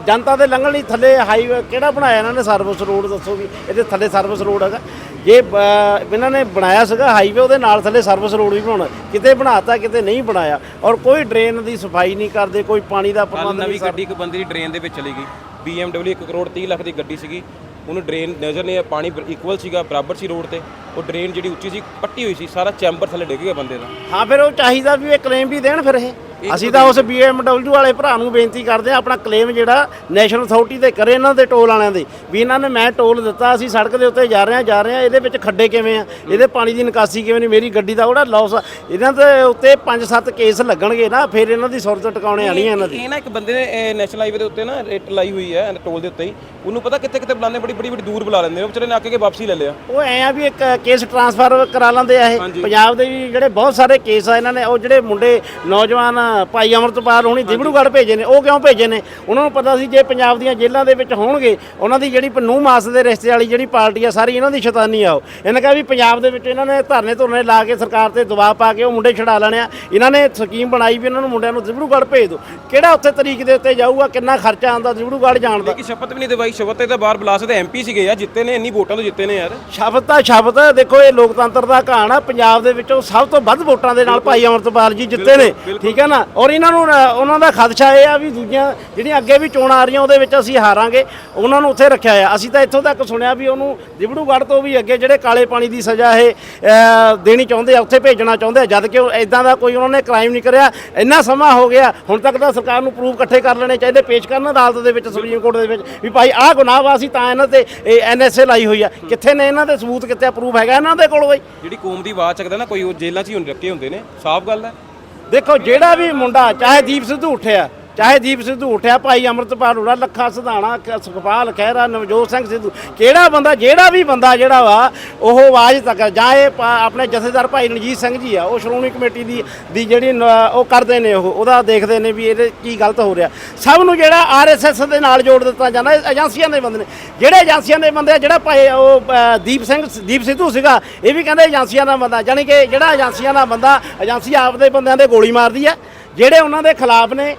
ਜਨਤਾ ਦੇ ਲੰਘਣ ਲਈ ਥੱਲੇ ਹਾਈਵੇ ਕਿਹੜਾ ਬਣਾਇਆ ਇਹਨਾਂ ਨੇ ਸਰਵਿਸ ਰੋਡ ਦੱਸੋ ਵੀ ਇਹਦੇ ਥੱਲੇ ਸਰਵਿਸ ਰੋਡ ਹੈਗਾ। ਜੇ ਇਹਨਾਂ ਨੇ ਬਣਾਇਆ ਸੀਗਾ ਹਾਈਵੇ ਉਹਦੇ ਨਾਲ ਥੱਲੇ ਸਰਵਿਸ ਰੋਡ ਵੀ ਬਣਾਉਣਾ ਕਿਤੇ ਬਣਾਤਾ ਕਿਤੇ ਨਹੀਂ ਬਣਾਇਆ। ਔਰ ਕੋਈ ਡਰੇਨ ਦੀ ਸਫ਼ਾਈ ਨਹੀਂ ਕਰਦੇ ਕੋਈ ਪਾਣੀ ਦਾ ਪ੍ਰਬੰਧ ਨਵੀਂ ਨਹੀਂ ਗੱਡੀ ਇੱਕ ਬੰਦੇ ਦੀ ਡਰੇਨ ਦੇ ਵਿੱਚ ਚਲੀ ਗਈ। BMW 1 ਕਰੋੜ 30 ਲੱਖ ਦੀ ਗੱਡੀ ਸੀਗੀ। ਉਹਨੂੰ ਡਰੇਨ ਨਜ਼ਰ ਨਹੀਂ ਆਇਆ, ਪਾਣੀ ਇਕੁਅਲ ਸੀਗਾ ਬਰਾਬਰ ਸੀ ਰੋਡ ਤੇ। ਉਹ ਡਰੇਨ ਜਿਹੜੀ ਉੱਚੀ ਸੀ ਪੱਟੀ ਹੋਈ ਸੀ ਸਾਰਾ ਚੈਂਬਰ ਥੱਲੇ ਡਿੱਗ ਗਿਆ ਬੰਦੇ ਦਾ। ਹਾਂ ਫਿਰ ਉਹ ਚਾਹੀਦਾ ਵੀ ਇਹ ਕਲੇਮ ਵੀ ਦੇਣ ਫਿਰ ਇਹ। ਅਸੀਂ ਤਾਂ ਉਸ BMW ਵਾਲੇ ਭਰਾ ਨੂੰ ਬੇਨਤੀ ਕਰਦੇ ਆ ਆਪਣਾ ਕਲੇਮ ਜਿਹੜਾ ਨੈਸ਼ਨਲ ਅਥਾਰਟੀ ਤੇ ਕਰੇ ਇਹਨਾਂ ਦੇ ਟੋਲ ਵਾਲਿਆਂ ਦੇ ਵੀ ਇਹਨਾਂ ਨੇ ਮੈਂ ਟੋਲ ਦਿੱਤਾ ਅਸੀਂ ਸੜਕ ਦੇ ਉੱਤੇ ਜਾ ਰਹੇ ਆ ਜਾ ਰਹੇ ਆ ਇਹਦੇ ਵਿੱਚ ਖੱਡੇ ਕਿਵੇਂ ਆ? ਇਹਦੇ ਪਾਣੀ ਦੀ ਨਿਕਾਸੀ ਕਿਵੇਂ ਨਹੀਂ ਮੇਰੀ ਗੱਡੀ ਦਾ ਉਹਦਾ ਲਾਸ ਇਹਨਾਂ ਦੇ ਉੱਤੇ 5-7 ਕੇਸ ਲੱਗਣਗੇ ਨਾ ਫਿਰ ਇਹਨਾਂ ਦੀ ਸੁਰਤ ਟਿਕਾਉਣੇ ਆਣੀ ਇਹਨਾਂ ਦੀ। ਇਹ ਨਾ ਇੱਕ ਬੰਦੇ ਨੇ ਨੈਸ਼ਨਲ ਹਾਈਵੇ ਦੇ ਉੱਤੇ ਨਾ ਰੇਟ ਲਾਈ ਹੋਈ ਹੈ ਟੋਲ ਦੇ ਉੱਤੇ ਹੀ। ਉਹਨੂੰ ਪਤਾ ਕਿੱਥੇ ਕਿੱਥੇ ਬੁਲਾਉਂਦੇ ਬੜੀ ਬੜੀ ਬੜੀ ਦੂਰ ਬੁਲਾ ਲੈਂਦੇ ਨੇ। ਉਹ ਵਿਚਾਰੇ ਨੇ ਆ ਕੇ ਵਾਪਸੀ ਲੈ ਲਿਆ। ਉਹ ਐ ਆ ਵੀ ਇੱਕ ਕੇਸ ਟ੍ਰਾਂਸਫਰ ਕਰਾ ਲੈਂਦੇ ਆ ਇਹ। ਪੰਜਾਬ ਦੇ ਵੀ ਜਿਹੜੇ ਬਹੁਤ ਸਾਰੇ ਕੇਸ ਆ ਇਹਨਾਂ ਨੇ ਉਹ ਜਿਹੜੇ ਮੁੰਡੇ ਨੌਜਵਾਨ ਭਾਈ ਅਮਰਤਪਾਲ ਹੁਣੀ ਦਿਬੜੂਗੜ੍ਹ ਭੇਜੇ ਨੇ ਉਹ ਕਿਉਂ ਭੇਜੇ ਨੇ? ਉਹਨਾਂ ਨੂੰ ਪਤਾ ਸੀ ਜੇ ਪੰਜਾਬ ਦੀਆਂ ਜੇਲ੍ਹਾਂ ਦੇ ਵਿੱਚ ਹੋਣਗੇ ਉਹਨਾਂ ਦੀ ਜਿਹੜੀ ਪਨੂ ਮਾਸ ਦੇ ਰਿਸ਼ਤੇ ਵਾਲੀ ਜਿਹੜੀ ਪਾਰਟੀ ਆ ਸਾਰੀ ਇਹਨਾਂ ਦੀ ਸ਼ੈਤਾਨੀ ਆ ਉਹ। ਇਹਨਾਂ ਕਹਾ ਵੀ ਪੰਜਾਬ ਦੇ ਵਿੱਚ ਇਹਨਾਂ ਨੇ ਧਰਨੇ ਧੁਰਨੇ ਲਾ ਕੇ ਸਰਕਾਰ ਤੇ ਦਬਾਅ ਪਾ ਕੇ ਉਹ ਮੁੰਡੇ ਛਡਾ ਲੈਣੇ ਆ। ਇਹਨਾਂ ਨੇ ਸਕੀਮ ਬਣਾਈ ਵੀ ਇਹਨਾਂ ਨੂੰ ਮੁੰਡਿਆਂ ਨੂੰ ਦਿਬੜੂਗੜ੍ਹ ਭੇਜ ਦਿਓ ਕਿਹੜਾ ਉੱਥੇ ਤਰੀਕ ਦੇ ਉੱਤੇ ਜਾਊਗਾ ਕਿੰਨਾ ਖਰਚਾ ਆਉਂਦਾ ਦਿਬੜੂਗੜ੍ਹ ਜਾਣ ਦਾ? ਕਿ ਸ਼ਪਥ ਵੀ ਨਹੀਂ ਦਵਾਈ ਸ਼ਪਥ ਤੇ ਤਾਂ ਬਾਹਰ ਬੁਲਾ ਸਕਦੇ ਐਮਪੀ ਸੀਗੇ ਯਾਰ ਜਿੱਤੇ ਨੇ ਇੰਨੀ ਵੋਟਾਂ ਤੋਂ ਜਿੱਤੇ ਨੇ ਯਾਰ। ਸ਼ਬਦ ਤਾਂ ਸ਼ਬਦ। ਦੇਖੋ ਇਹ ਲੋਕਤੰਤਰ ਦਾ ਕਹਾਣ ਆ ਪੰਜਾਬ ਦੇ ਵਿੱਚੋਂ ਸਭ ਤੋਂ ਵੱਧ ਵੋਟਾਂ ਦੇ ਨਾਲ ਭਾਈ ਅਮਰਤਪਾਲ ਜੀ ਜਿੱਤੇ ਨੇ ਠੀਕ ਹੈ ਨਾ? ਔਰ ਇਹਨਾਂ ਨੂੰ ਉਹਨਾਂ ਦਾ ਖਦਸ਼ਾ ਇਹ ਆ ਵੀ ਦੂਜੀਆਂ ਜਿਹੜੀਆਂ ਅੱਗੇ ਵੀ ਚੋਣਾਂ ਆ ਰਹੀਆਂ, ਉਹਦੇ ਵਿੱਚ ਅਸੀਂ ਹਾਰਾਂਗੇ। ਉਹਨਾਂ ਨੂੰ ਉੱਥੇ ਰੱਖਿਆ ਆ। ਅਸੀਂ ਤਾਂ ਇੱਥੋਂ ਤੱਕ ਸੁਣਿਆ ਵੀ ਉਹਨੂੰ ਦਿਬੜੂਗੜ੍ਹ ਤੋਂ ਵੀ ਅੱਗੇ ਜਿਹੜੇ ਕਾਲੇ ਪਾਣੀ ਦੀ ਸਜ਼ਾ ਇਹ ਦੇਣੀ ਚਾਹੁੰਦੇ ਆ, ਉੱਥੇ ਭੇਜਣਾ ਚਾਹੁੰਦੇ ਆ। ਜਦ ਕਿ ਉਹ ਇਦਾਂ ਦਾ ਕੋਈ ਉਹਨਾਂ ਨੇ ਕ੍ਰਾਈਮ ਨਹੀਂ ਕਰਿਆ। ਇੰਨਾ ਸਮਾਂ ਹੋ ਗਿਆ। ਹੁਣ ਤੱਕ ਤਾਂ ਸਰਕਾਰ ਨੂੰ ਪ੍ਰੂਫ ਇਕੱਠੇ ਕਰ ਲੈਣੇ ਚਾਹੀਦੇ। ਪੇਸ਼ ਕਰਨ ਅਦਾਲਤ ਦੇ ਵਿੱਚ, ਸੁਪਰੀਮ ਕੋਰਟ ਦੇ ਵਿੱਚ ਵੀ ਭਾਈ ਆਹ ਗੁਨਾਹ ਵਾ, ਅਸੀਂ ਤਾਂ ਇਹਨਾਂ ਤੇ ਐਨਐਸਏ ਲਾਈ ਹੋਈ ਆ। ਕਿੱਥੇ ਨੇ ਇਹਨਾਂ ਦੇ ਸਬੂਤ, ਕਿੱਥੇ ਪ੍ਰੂਫ ਹੈਗਾ ਇਹਨਾਂ ਦੇ ਕੋਲ ਬਈ? ਜਿਹੜੀ ਕੌਮ ਦੀ ਆਵਾਜ਼ ਚੱਕਦਾ ਨਾ, ਕੋਈ ਉਹ ਜੇਲ੍ਹਾਂ 'ਚ ਹੀ ਹੁਣ ਰੱਖੇ ਹੁੰਦੇ ਨੇ। ਸਾਫ਼ ਗੱਲ ਹੈ। ਦੇਖੋ ਜਿਹੜਾ ਵੀ ਮੁੰਡਾ ਚਾਹੇ ਦੀਪ ਸਿੱਧੂ ਉੱਠਿਆ ਚਾਹੇ ਦੀਪ ਸਿੱਧੂ ਉੱਠਿਆ, ਭਾਈ ਅਮਰਤਪਾਲ ਹੋਣਾ ਲੱਖਾ ਸਿਧਾਣਾ ਸੁਖਪਾਲ, ਖਹਿਰਾ, ਨਵਜੋਤ ਸਿੰਘ ਸਿੱਧੂ, ਕਿਹੜਾ ਬੰਦਾ, ਜਿਹੜਾ ਵੀ ਬੰਦਾ ਜਿਹੜਾ ਵਾ, ਉਹ ਆਵਾਜ਼ ਤੱਕ, ਜਾਂ ਇਹ ਆਪਣੇ ਜਥੇਦਾਰ ਭਾਈ ਰਣਜੀਤ ਸਿੰਘ ਜੀ ਆ, ਉਹ ਸ਼੍ਰੋਮਣੀ ਕਮੇਟੀ ਦੀ ਦੀ ਜਿਹੜੀ ਉਹ ਕਰਦੇ ਨੇ ਉਹ, ਉਹਦਾ ਦੇਖਦੇ ਨੇ ਵੀ ਇਹਦੇ ਕੀ ਗਲਤ ਹੋ ਰਿਹਾ। ਸਭ ਨੂੰ ਜਿਹੜਾ ਆਰਐਸਐਸ ਦੇ ਨਾਲ ਜੋੜ ਦਿੱਤਾ ਜਾਂਦਾ ਏਜੰਸੀਆਂ ਦੇ ਬੰਦੇ ਨੇ। ਜਿਹੜੇ ਏਜੰਸੀਆਂ ਦੇ ਬੰਦੇ ਆ, ਜਿਹੜਾ ਭਾਈ ਉਹ ਦੀਪ ਸਿੰਘ ਦੀਪ ਸਿੱਧੂ ਸੀਗਾ, ਇਹ ਵੀ ਕਹਿੰਦੇ ਏਜੰਸੀਆਂ ਦਾ ਬੰਦਾ, ਜਾਣੀ ਕਿ ਜਿਹੜਾ ਏਜੰਸੀਆਂ ਦਾ ਬੰਦਾ, ਏਜੰਸੀ ਆਪਦੇ ਬੰਦਿਆਂ ਦੇ ਗੋਲੀ ਮਾਰਦੀ ਆ, ਜਿਹੜੇ ਉਹਨਾਂ ਦੇ ਖਿਲਾਫ ਨੇ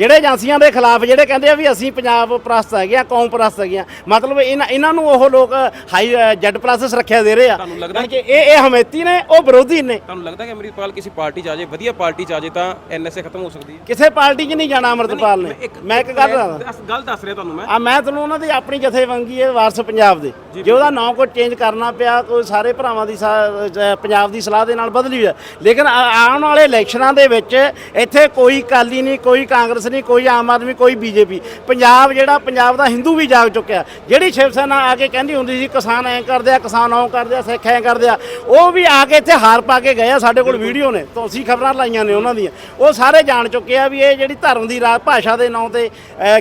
ਜਿਹੜੇ ਏਜੰਸੀਆਂ ਦੇ ਖਿਲਾਫ ਜਿਹੜੇ ਕਹਿੰਦੇ ਆ ਵੀ ਅਸੀਂ ਪੰਜਾਬ ਪ੍ਰਸਤ ਹੈਗੇ ਆ ਕੌਮ ਪ੍ਰਸਤ ਹੈਗੇ ਆ ਮਤਲਬ ਇਹਨਾਂ ਇਹਨਾਂ ਨੂੰ ਉਹ ਲੋਕ ਹਾਈ ਜੈਡ ਪ੍ਰੋਸੈਸ ਰੱਖਿਆ ਦੇ ਰਹੇ ਆ। ਤੁਹਾਨੂੰ ਲੱਗਦਾ ਕਿ ਇਹ ਇਹ ਹਮੇਤੀ ਨੇ ਉਹ ਵਿਰੋਧੀ ਨੇ। ਤੁਹਾਨੂੰ ਲੱਗਦਾ ਕਿ ਅਮਰਿਤਪਾਲ ਕਿਸੇ ਪਾਰਟੀ 'ਚ ਆ ਜਾਏ ਵਧੀਆ ਪਾਰਟੀ 'ਚ ਆ ਜਾਏ ਤਾਂ ਐਨਐਸਏ ਖਤਮ ਹੋ ਸਕਦੀ ਹੈ? ਕਿਸੇ ਪਾਰਟੀ 'ਚ ਨਹੀਂ ਜਾਣਾ ਅਮਰਤਪਾਲ ਨੇ। ਮੈਂ ਇੱਕ ਗੱਲ ਦੱਸ- ਗੱਲ ਦੱਸ ਰਿਹਾ ਤੁਹਾਨੂੰ ਮੈਂ। ਆ ਮੈਂ ਤੁਹਾਨੂੰ ਉਹਨਾਂ ਦੀ ਆਪਣੀ ਜਥੇਬੰਦੀ ਹੈ ਵਾਰਸ ਪੰਜਾਬ ਦੇ। ਜੇ ਉਹਦਾ ਨਾਂ ਕੋਈ ਚੇਂਜ ਕਰਨਾ ਪਿਆ ਕੋਈ ਸਾਰੇ ਭਰਾਵਾਂ ਦੀ ਪੰਜਾਬ ਦੀ ਸਲਾਹ ਦੇ ਨਾਲ ਬਦਲੀ ਹੈ ਲੇਕਿਨ ਆਉਣ ਵਾਲੇ ਇਲੈਕਸ਼ਨਾਂ ਦੇ ਵਿੱਚ ਇੱਥੇ ਕੋਈ ਕਾਲੀ ਨਹੀਂ ਕੋਈ ਕਾਂਗਰਸ ਨਹੀਂ ਕੋਈ ਆਮ ਆਦਮੀ ਕੋਈ ਬੀਜੇਪੀ। ਪੰਜਾਬ ਜਿਹੜਾ ਪੰਜਾਬ ਦਾ ਹਿੰਦੂ ਵੀ ਜਾਗ ਚੁੱਕਿਆ। ਜਿਹੜੀ ਸ਼ਿਵ ਸੈਨਾ ਆ ਕੇ ਕਹਿੰਦੀ ਹੁੰਦੀ ਸੀ ਕਿਸਾਨ ਐਂ ਕਰਦੇ ਆ ਕਿਸਾਨ ਉਹ ਕਰਦੇ ਆ ਸਿੱਖ ਐਂ ਕਰਦੇ ਆ ਉਹ ਵੀ ਆ ਕੇ ਇੱਥੇ ਹਾਰ ਪਾ ਕੇ ਗਏ ਆ ਸਾਡੇ ਕੋਲ ਵੀਡੀਓ ਨੇ ਤੋਂ ਅਸੀਂ ਖਬਰਾਂ ਲਾਈਆਂ ਨੇ ਉਹਨਾਂ ਦੀਆਂ। ਉਹ ਸਾਰੇ ਜਾਣ ਚੁੱਕੇ ਆ ਵੀ ਇਹ ਜਿਹੜੀ ਧਰਮ ਦੀ ਰਾਜ ਭਾਸ਼ਾ ਦੇ ਨਾਂ ਤੇ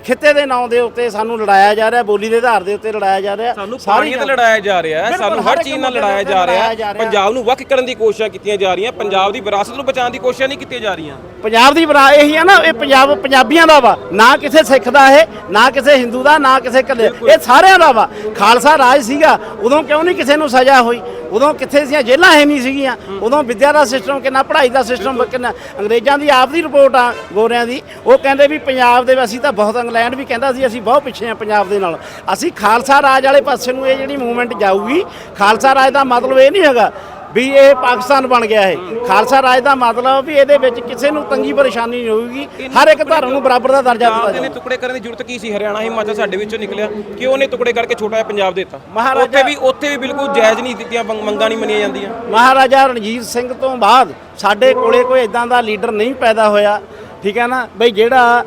ਖਿੱਤੇ ਦੇ ਨਾਂ ਦੇ ਉੱਤੇ ਸਾਨੂੰ ਲੜਾਇਆ ਜਾ ਰਿਹਾ ਬੋਲੀ ਦੇ ਆਧਾਰ ਦੇ ਉੱਤੇ ਲੜਾਇਆ ਜਾ ਰਿਹਾ। ਸਾਨੂੰ ਪਾਣੀਆਂ ਤੇ ਲੜਾਇਆ ਜਾ ਰਿਹਾ ਹੈ ਸਾਨੂੰ ਹਰ ਚੀਜ਼ ਨਾਲ ਲੜਾਇਆ ਜਾ ਰਿਹਾ ਹੈ। ਪੰਜਾਬ ਨੂੰ ਵੱਖ ਕਰਨ ਦੀ ਕੋਸ਼ਿਸ਼ਾਂ ਕੀਤੀਆਂ ਜਾ ਰਹੀਆਂ ਪੰਜਾਬ ਦੀ ਵਿਰਾਸਤ ਨੂੰ ਬਚਾਉਣ ਦੀ ਕੋਸ਼ਿਸ਼ਾਂ ਨਹੀਂ ਕੀਤੀਆਂ ਜਾ ਰਹੀਆਂ। ਪੰਜਾਬ ਦੀ ਬਰਾ ਇਹੀ ਆ ਨਾ ਇਹ ਪੰਜਾਬ ਪੰਜਾਬੀਆਂ ਦਾ ਵਾ ਨਾ ਕਿਸੇ ਸਿੱਖ ਦਾ ਇਹ ਨਾ ਕਿਸੇ ਹਿੰਦੂ ਦਾ ਨਾ ਕਿਸੇ ਕੱਲੇ ਇਹ ਸਾਰਿਆਂ ਦਾ ਵਾ। ਖਾਲਸਾ ਰਾਜ ਸੀਗਾ ਉਦੋਂ ਕਿਉਂ ਨਹੀਂ ਕਿਸੇ ਨੂੰ ਸਜ਼ਾ ਹੋਈ? ਉਦੋਂ ਕਿੱਥੇ ਸੀਆਂ? ਜੇਲ੍ਹਾਂ ਹੈ ਨਹੀਂ ਸੀਗੀਆਂ। ਉਦੋਂ ਵਿੱਦਿਆ ਦਾ ਸਿਸਟਮ ਕਿੰਨਾ ਪੜ੍ਹਾਈ ਦਾ ਸਿਸਟਮ ਕਿੰਨਾ ਅੰਗਰੇਜ਼ਾਂ ਦੀ ਆਪ ਦੀ ਰਿਪੋਰਟ ਆ ਗੋਰਿਆਂ ਦੀ। ਉਹ ਕਹਿੰਦੇ ਵੀ ਪੰਜਾਬ ਦੇ ਅਸੀਂ ਤਾਂ ਬਹੁਤ ਇੰਗਲੈਂਡ ਵੀ ਕਹਿੰਦਾ ਸੀ ਅਸੀਂ ਬਹੁਤ ਪਿੱਛੇ ਆ ਪੰਜਾਬ ਦੇ ਨਾਲ। ਅਸੀਂ ਖਾਲਸਾ ਰਾਜ ਵਾਲੇ ਪਾਸੇ ਨੂੰ ਇਹ ਜਿਹੜੀ ਮੂਵਮੈਂਟ ਜਾਊਗੀ ਖਾਲਸਾ ਰਾਜ ਦਾ ਮਤਲਬ ਇਹ ਨਹੀਂ ਹੈਗਾ ਵੀ ਇਹ ਪਾਕਿਸਤਾਨ ਬਣ ਗਿਆ ਹੈ ਖਾਲਸਾ ਰਾਜ ਦਾ ਮਤਲਬ ਵੀ ਇਹਦੇ ਵਿੱਚ ਕਿਸੇ ਨੂੰ ਤੰਗੀ ਪਰੇਸ਼ਾਨੀ ਨਹੀਂ ਹੋਊਗੀ। ਹਰ ਇੱਕ ਧਰਮ ਨੂੰ ਬਰਾਬਰ ਦਾ ਦਰਜਾ ਦਿੱਤਾ ਜਾਊਗਾ ਟੁਕੜੇ ਕਰਨ ਦੀ ਜ਼ਰੂਰਤ ਕੀ ਸੀ? ਹਰਿਆਣਾ ਹਿਮਾਚਲ ਸਾਡੇ ਵਿੱਚੋਂ ਨਿਕਲਿਆ। ਕਿਉਂ ਨੇ ਟੁਕੜੇ ਕਰਕੇ ਛੋਟਾ ਜਿਹਾ ਪੰਜਾਬ ਦਿੱਤਾ? ਮਹਾਰਾਜਾ- ਉੱਥੇ ਵੀ ਉੱਥੇ ਵੀ ਬਿਲਕੁਲ ਜਾਇਜ਼ ਨਹੀਂ ਦਿੱਤੀਆਂ ਮੰਗਾਂ ਨਹੀਂ ਮੰਨੀਆਂ ਜਾਂਦੀਆਂ। ਮਹਾਰਾਜਾ ਰਣਜੀਤ ਸਿੰਘ ਤੋਂ ਬਾਅਦ ਸਾਡੇ ਕੋਲੇ ਕੋਈ ਇਦਾਂ ਦਾ ਲੀਡਰ ਨਹੀਂ ਪੈਦਾ ਹੋਇਆ। ਠੀਕ ਹੈ ਨਾ? ਬਈ ਜਿਹੜਾ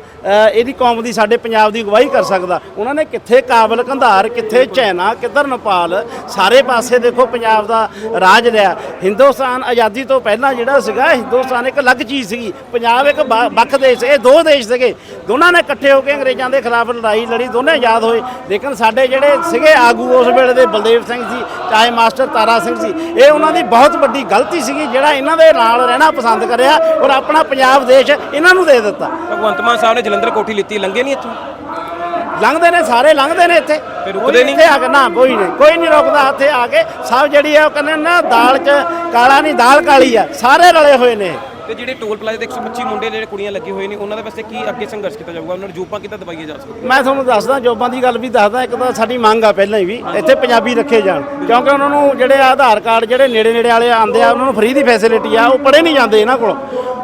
ਇਹਦੀ ਕੌਮ ਦੀ ਸਾਡੇ ਪੰਜਾਬ ਦੀ ਅਗਵਾਈ ਕਰ ਸਕਦਾ। ਉਹਨਾਂ ਨੇ ਕਿੱਥੇ ਕਾਬਲ ਕੰਧਾਰ, ਕਿੱਥੇ ਚਾਈਨਾ ਕਿੱਧਰ ਨੇਪਾਲ, ਸਾਰੇ ਪਾਸੇ ਦੇਖੋ ਪੰਜਾਬ ਦਾ ਰਾਜ ਲਿਆ ਹਿੰਦੁਸਤਾਨ ਆਜ਼ਾਦੀ ਤੋਂ ਪਹਿਲਾਂ ਜਿਹੜਾ ਸੀਗਾ, ਹਿੰਦੁਸਤਾਨ ਇੱਕ ਅਲੱਗ ਚੀਜ਼ ਸੀਗੀ। ਪੰਜਾਬ ਇੱਕ ਬ- ਵੱਖ ਦੇਸ਼ ਇਹ ਦੋ ਦੇਸ਼ ਸੀਗੇ। ਦੋਨਾਂ ਨੇ ਇਕੱਠੇ ਹੋ ਕੇ ਅੰਗਰੇਜ਼ਾਂ ਦੇ ਖਿਲਾਫ ਲੜਾਈ ਲੜੀ, ਦੋਨੇ ਆਜ਼ਾਦ ਹੋਏ। ਲੇਕਿਨ ਸਾਡੇ ਜਿਹੜੇ ਸੀਗੇ ਆਗੂ, ਉਸ ਵੇਲੇ ਦੇ ਬਲਦੇਵ ਸਿੰਘ ਸੀ, ਚਾਹੇ ਮਾਸਟਰ ਤਾਰਾ ਸਿੰਘ ਸੀ, ਇਹ ਉਹਨਾਂ ਦੀ ਬਹੁਤ ਵੱਡੀ ਗਲਤੀ ਸੀਗੀ, ਜਿਹੜਾ ਇਹਨਾਂ ਦੇ ਨਾਲ ਰਹਿਣਾ ਪਸੰਦ ਕਰਿਆ ਔਰ ਆਪਣਾ ਪੰਜਾਬ, ਦੇਸ਼ ਇਹਨਾਂ ਨੂੰ ਦੇ ਦਿੱਤਾ। ਭਗਵੰਤ ਮਾਨ ਸਾਹਿਬ ਨੇ ਜਲੰਧਰ ਕੋਠੀ ਲਿੱਤੀ ਲੰਗੇ ਨਹੀਂ ਇੱਥੋਂ? ਲੰਘਦੇ ਨੇ ਸਾਰੇ ਲੰਘਦੇ ਨੇ ਇੱਥੇ। ਫਿਰ ਰੁਕਦੇ ਨਹੀਂ? ਇੱਥੇ ਆ ਕੇ ਨਾ ਕੋਈ ਨਹੀਂ ਕੋਈ ਨਹੀਂ ਰੁਕਦਾ ਇੱਥੇ ਆ ਕੇ। ਸਭ ਜਿਹੜੀ ਆ ਉਹ ਕਹਿੰਦੇ ਨਾ ਦਾਲ 'ਚ ਕਾਲਾ ਨਹੀਂ ਦਾਲ ਕਾਲੀ ਆ। ਸਾਰੇ ਰਲੇ ਹੋਏ ਨੇ। ਤੇ ਜਿਹੜੇ ਟੋਲ ਪਲਾਜ਼ੇ ਤੇ 125 ਮੁੰਡੇ ਜਿਹੜੇ ਕੁੜੀਆਂ ਲੱਗੇ ਹੋਏ ਨੇ ਉਹਨਾਂ ਦੇ ਵਾਸਤੇ ਕੀ ਅੱਗੇ ਸੰਘਰਸ਼ ਕੀਤਾ ਜਾਊਗਾ? ਉਹਨਾਂ ਨੂੰ ਜੂਪਾਂ ਕਿੱਦਾਂ ਦਬਾਈਆਂ ਜਾ ਸਕਦੀਆਂ? ਮੈਂ ਤੁਹਾਨੂੰ ਦੱਸਦਾ ਜੋਬਾਂ ਦੀ ਗੱਲ ਵੀ ਦੱਸਦਾ ਇੱਕ ਤਾਂ ਸਾਡੀ ਮੰਗ ਆ ਪਹਿਲਾਂ ਹੀ ਵੀ ਇੱਥੇ ਪੰਜਾਬੀ ਰੱਖੇ ਜਾਣ। ਕਿਉਂਕਿ ਉਹਨਾਂ ਨੂੰ ਜਿਹੜੇ ਆਧਾਰ ਕਾਰਡ ਜਿਹੜੇ ਨੇੜੇ ਨੇੜੇ ਵਾਲੇ ਆਉਂਦੇ ਆ ਉਹਨਾਂ ਨੂੰ ਫ੍ਰੀ ਦੀ ਫੈਸਿਲਿਟੀ ਆ ਉਹ ਪੜ੍ਹੇ ਨਹੀਂ ਜਾਂਦੇ ਇਹਨਾਂ ਕੋਲ।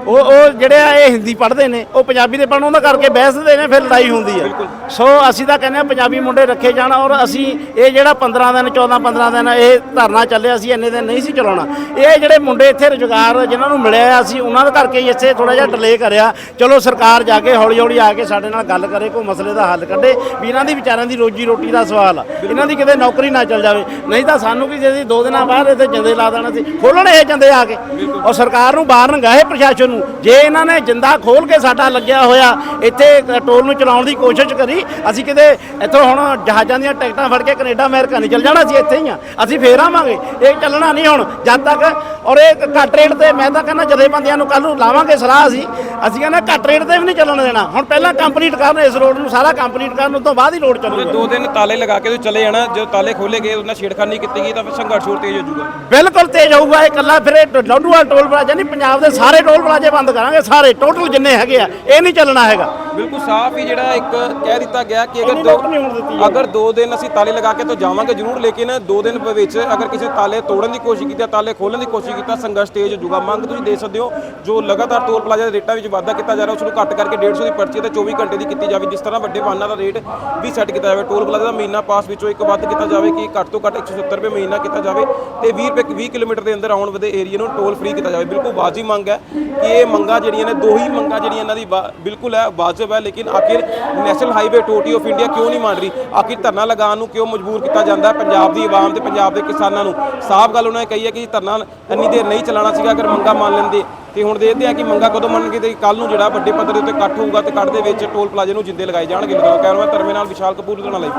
ਉਹ ਉਹ ਜਿਹੜੇ ਆ ਇਹ ਹਿੰਦੀ ਪੜ੍ਹਦੇ ਨੇ ਉਹ ਪੰਜਾਬੀ ਦੇ ਪੜ੍ਹਨ ਉਹਦਾ ਕਰਕੇ ਬਹਿਸਦੇ ਨੇ ਫਿਰ ਲੜਾਈ ਹੁੰਦੀ ਹੈ ਸੋ ਅਸੀਂ ਤਾਂ ਕਹਿੰਦੇ ਆ ਪੰਜਾਬੀ ਮੁੰਡੇ ਰੱਖੇ ਜਾਣ ਔਰ ਅਸੀਂ ਇਹ ਜਿਹੜਾ 15 ਦਿਨ 14 15 ਦਿਨ ਇਹ ਧਰਨਾ ਚੱਲਿਆ ਸੀ ਇੰਨੇ ਦਿਨ ਨਹੀਂ ਸੀ ਚਲਾਉਣਾ। ਇਹ ਜਿਹੜੇ ਮੁੰਡੇ ਇੱਥੇ ਰੁਜ਼ਗਾਰ ਜਿਨ੍ਹਾਂ ਨੂੰ ਮਿਲਿਆ ਆ ਅਸੀਂ ਉਹਨਾਂ ਦੇ ਕਰਕੇ ਹੀ ਇੱਥੇ ਥੋੜਾ ਜਿਹਾ ਡਿਲੇ ਕਰਿਆ। ਚਲੋ ਸਰਕਾਰ ਜਾ ਕੇ ਹੌਲੀ ਹੌਲੀ ਆ ਕੇ ਸਾਡੇ ਨਾਲ ਗੱਲ ਕਰੇ ਕੋਈ ਮਸਲੇ ਦਾ ਹੱਲ ਕੱਢੇ। ਵੀ ਇਹਨਾਂ ਦੀ ਵਿਚਾਰਿਆਂ ਦੀ ਰੋਜੀ ਰੋਟੀ ਦਾ ਸਵਾਲ ਆ। ਇਹਨਾਂ ਦੀ ਕਿਤੇ ਨੌਕਰੀ ਨਾ ਚੱਲ ਜਾਵੇ। ਨਹੀਂ ਤਾਂ ਸਾਨੂੰ ਕੀ ਜੇ ਦੋ ਦਿਨਾਂ ਬਾਅਦ ਇੱਥੇ ਜੰਦੇ ਲਾ ਦੇਣਾ ਸੀ ਖੋਲਣ ਇਹ ਜੰਦੇ ਆ ਕੇ। ਔਰ ਸਰਕਾਰ ਨੂੰ ਬਾਹਰ ਨੰਗਾਏ ਪ੍ਰਸ਼ਾਸਨ ਨੂੰ। ਜੇ ਇਹਨਾਂ ਨੇ ਜਿੰਦਾ ਖੋਲ ਕੇ ਸਾਡਾ ਲੱਗਿਆ ਹੋਇਆ ਇੱਥੇ ਟੋਲ ਨੂੰ ਚਲਾਉਣ ਦੀ ਕੋਸ਼ਿਸ਼ ਕਰੀ ਅਸੀਂ ਕਿਤੇ ਇੱਥੋਂ ਹੁਣ ਜਹਾਜ਼ਾਂ ਦੀਆਂ ਟਿਕਟਾਂ ਫੜ ਕੇ ਕੈਨੇਡਾ ਅਮਰੀਕਾ ਨਹੀਂ ਚੱਲ ਜਾਣਾ ਸੀ ਇੱਥੇ ਹੀ ਆ। ਅਸੀਂ ਫੇਰ ਆਵਾਂਗੇ। ਇਹ ਚੱਲਣਾ ਨਹੀਂ ਹੁਣ ਜਦ ਤੱਕ ਔਰ ਇਹ ਘੱਟ ਰੇਟ ਤੇ ਮੈਂ ਤਾਂ ਕਹਿੰਦਾ ਜਦੇ ਬੰਦਿਆਂ ਨੂੰ ਕੱਲ ਨੂੰ ਲਾਵਾਂਗੇ ਸਲਾਹ ਅਸੀਂ ਅਸੀਂ ਕਹਿੰਦੇ ਘੱਟ ਰੇਟ ਤੇ ਵੀ ਨਹੀਂ ਚੱਲਣ ਦੇਣਾ। ਹੁਣ ਪਹਿਲਾਂ ਕੰਪਲੀਟ ਕਰਨ ਇਸ ਰੋਡ ਨੂੰ ਸਾਰਾ ਕੰਪਲੀਟ ਕਰਨ ਉਸ ਤੋਂ ਬਾਅਦ ਹੀ ਰੋਡ ਚੱਲੂਗਾ। ਦੋ ਦਿਨ ਤਾਲੇ ਲਗਾ ਕੇ ਤੁਸੀਂ ਚਲੇ ਜਾਣਾ ਜਦੋਂ ਤਾਲੇ ਖੋਲੇ ਗਏ ਉਹਨਾਂ ਛੇੜਖਾਨੀ ਕੀਤੀ ਗਈ ਤਾਂ ਫਿਰ ਸੰਘਰਸ਼ ਹੋਰ ਤੇਜ਼ ਹੋ ਜਾਊਗਾ। ਬਿਲਕੁਲ ਤੇਜ਼ ਹੋਊਗਾ ਇਹ ਇਕੱਲਾ ਫਿਰ ਲੋਡੂਵਾਲ ਟੋਲ ਪਲਾਜ਼ਾ ਨਹੀਂ ਪੰਜਾਬ ਦੇ ਸਾਰੇ ਟੋਲ ਪਲਾਜ਼ੇ ਬੰਦ ਕਰਾਂਗੇ ਸਾਰੇ ਟੋਟਲ ਜਿੰਨੇ ਹੈਗੇ ਆ ਇਹ ਨਹੀਂ ਚੱਲਣਾ ਹੈਗਾ। ਬਿਲਕੁਲ ਸਾਫ਼ ਹੀ ਜਿਹੜਾ ਇੱਕ ਕਹਿ ਦਿੱਤਾ ਗਿਆ ਕਿ ਅਗਰ ਦੋ ਅਗਰ ਦੋ ਦਿਨ ਅਸੀਂ ਤਾਲੇ ਲਗਾ ਕੇ ਤਾਂ ਜਾਵਾਂਗੇ ਜ਼ਰੂਰ ਲੇਕਿਨ ਦੋ ਦਿਨ ਵਿੱਚ ਅਗਰ ਕਿਸੇ ਤਾਲੇ ਤੋੜਨ ਦੀ ਕੋਸ਼ਿਸ਼ ਕੀਤੀ ਤਾਲੇ ਖੋਲਣ ਦੀ ਕੋਸ਼ਿਸ਼ ਕੀਤਾ ਸੰਘਰਸ਼ ਤੇਜ਼ ਹੋ ਜਾਊਗਾ। ਮੰਗ ਤੁਸੀਂ ਦੇ ਸਕਦੇ ਹੋ ਜੋ ਲਗਾਤਾਰ ਟੋਲ ਪਲਾਜ਼ਾ ਦੇ ਰੇਟਾਂ ਵਿੱਚ ਵਾਧਾ ਕੀਤਾ ਜਾ ਰਿਹਾ ਉਸ ਨੂੰ ਘੱਟ ਕਰਕੇ 150 ਦੀ ਪਰਚੀ ਤੇ 24 ਘੰਟੇ ਦੀ ਕੀਤੀ ਜਾਵੇ ਜਿਸ ਤਰ੍ਹਾਂ ਵੱਡੇ ਵਾਹਨਾਂ ਦਾ ਰੇਟ ਵੀ ਸੈੱਟ ਕੀਤਾ ਜਾਵੇ। ਟੋਲ ਪਲਾਜ਼ਾ ਦਾ ਮਹੀਨਾ ਪਾਸ ਵਿੱਚੋਂ ਇੱਕ ਵੱਧ ਕੀਤਾ ਜਾਵੇ ਕਿ ਘੱਟ ਤੋਂ ਘੱਟ 170 ਰੁਪਏ ਮਹੀਨਾ ਕੀਤਾ ਜਾਵੇ ਤੇ 20 ਰੁਪਏ 20 ਕਿਲੋਮੀਟਰ ਦੇ ਅੰਦਰ ਆਉਣ ਵਾਲੇ ਏਰੀਆ ਨੂੰ ਟੋਲ ਫ੍ਰੀ ਕੀਤਾ ਜਾਵੇ। ਬਿਲਕੁਲ ਵਾਜਿਬ ਮੰਗ ਹੈ ਕਿ ਇਹ ਮੰਗਾਂ ਜਿਹੜੀਆਂ ਨੇ ਦੋ ਹੀ ਮੰਗਾਂ ਜਿਹੜੀਆਂ ਇਹਨਾਂ ਦੀ ਬਿਲਕੁਲ ਹੈ ਵਾਜਬ ਹੈ, ਲੇਕਿਨ ਆਖਿਰ national highway authority of India ਕਿਉਂ ਨਹੀਂ ਮੰਨ ਰਹੀ? ਆਖਿਰ ਧਰਨਾ ਲਗਾਉਣ ਨੂੰ ਕਿਉਂ ਮਜਬੂਰ ਕੀਤਾ ਜਾਂਦਾ ਪੰਜਾਬ ਦੀ ਆਵਾਮ ਤੇ ਪੰਜਾਬ ਦੇ ਕਿਸਾਨਾਂ ਨੂੰ? ਸਾਫ਼ ਗੱਲ ਉਹਨਾਂ ਨੇ ਕਹੀ ਹੈ ਕਿ ਧਰਨਾ ਇੰਨੀ ਦੇਰ ਨਹੀਂ ਚਲਾਉਣਾ ਸੀਗਾ, ਅਗਰ ਮੰਗਾਂ ਮੰਨ ਲੈਂਦੇ। ਤੇ ਹੁਣ ਦੇਖਦੇ ਆ ਕਿ ਮੰਗਾਂ ਕਦੋਂ ਮੰਨਣਗੇ ਤੇ ਕੱਲ ਨੂੰ ਜਿਹੜਾ ਵੱਡੇ ਪੱਧਰ ਦੇ ਉੱਤੇ ਇਕੱਠ ਹੋਊਗਾ ਤੇ ਇਕੱਠ ਦੇ ਵਿੱਚ ਟੋਲ ਪਲਾਜ਼ੇ ਨੂੰ ਜਿੰਦੇ ਲਗਾਏ ਜਾਣਗੇ। ਲੁਧਿਆਣਾ ਕੈਮਰਾ ਧਰਮੇ ਨਾਲ ਵਿਸ਼ਾਲ ਕਪੂਰ ਲੁਧਿਆਣਾ ਲਈ।